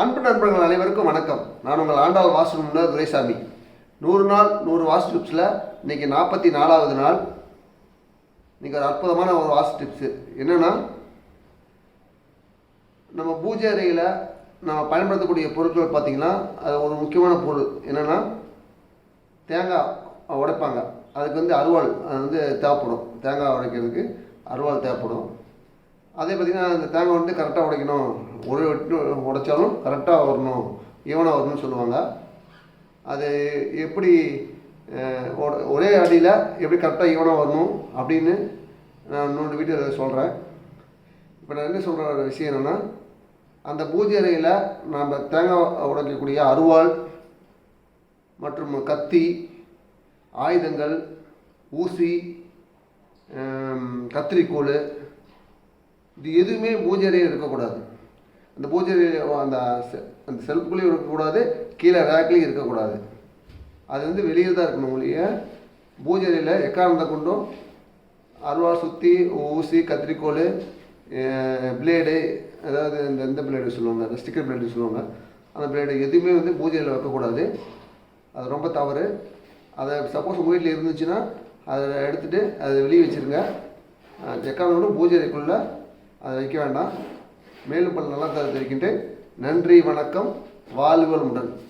அன்பு நண்பர்கள் அனைவருக்கும் வணக்கம். நான் உங்கள் ஆண்டாள் வாசு முன்னர் துரைசாமி. நூறு நாள் நூறு வாசு டிப்ஸில் இன்றைக்கி நாற்பத்தி நாலாவது நாள். இன்றைக்கி ஒரு அற்புதமான ஒரு வாசு டிப்ஸு என்னென்னா நம்ம பூஜை அறையில் நம்ம பயன்படுத்தக்கூடிய பொருட்கள் பார்த்திங்கன்னா அது ஒரு முக்கியமான பொருள். என்னென்னா தேங்காய் உடைப்பாங்க. அதுக்கு வந்து அருவாள் அது வந்து தேவைப்படும். தேங்காய் உடைக்கிறதுக்கு அருவாள் தேவைப்படும். அதே பார்த்திங்கன்னா அந்த தேங்காய் வந்து கரெக்டாக உடைக்கணும். ஒரு வெட்டு உடைச்சாலும் கரெக்டாக வரணும். ஈவனாக வரணும்னு சொல்லுவாங்க. அது எப்படி ஒரே அடியில் எப்படி கரெக்டாக ஈவனாக வரணும் அப்படின்னு நான் இன்னொரு வீட்டில் சொல்கிறேன் இப்போ நான் என்ன சொல்கிற ஒரு விஷயம் என்னென்னா அந்த பூஜை அறையில் நம்ம தேங்காய் உடைக்கக்கூடிய அருவாள் மற்றும் கத்தி ஆயுதங்கள் ஊசி கத்திரிக்கோள் கத்திரிக்கோல் இது எதுவுமே பூஜை அறையில் இருக்கக்கூடாது. அந்த பூஜை அந்த செ- அந்த செல்ஃபுக்குள்ளேயும் இருக்கக்கூடாது கீழே ரேக்லேயும் இருக்கக்கூடாது. அது வந்து வெளியில் தான் இருக்கணும் ஒழிய பூஜை அறையில் எக்காரணத்தை கொண்டும் அருவா சுற்றி ஊசி கத்திரிக்கோல் பிளேடு அதாவது இந்த இந்த பிளேடு சொல்லுவாங்க அந்த ஸ்டிக்கர் பிளேடு சொல்லுவாங்க அந்த பிளேடு எதுவுமே வந்து பூஜையில் வைக்கக்கூடாது. அது ரொம்ப தவறு. அதை சப்போஸ் உங்கள் வீட்டில் இருந்துச்சுன்னா அதை எடுத்துகிட்டு அதை வெளியே வச்சுருங்க. எக்காரணம் பூஜை அறைக்குள்ளே அதை வைக்க வேண்டாம். மேலும் பல நல்லா தெரிவிக்கின்றேன். நன்றி வணக்கம். வாழ்வல் உடன்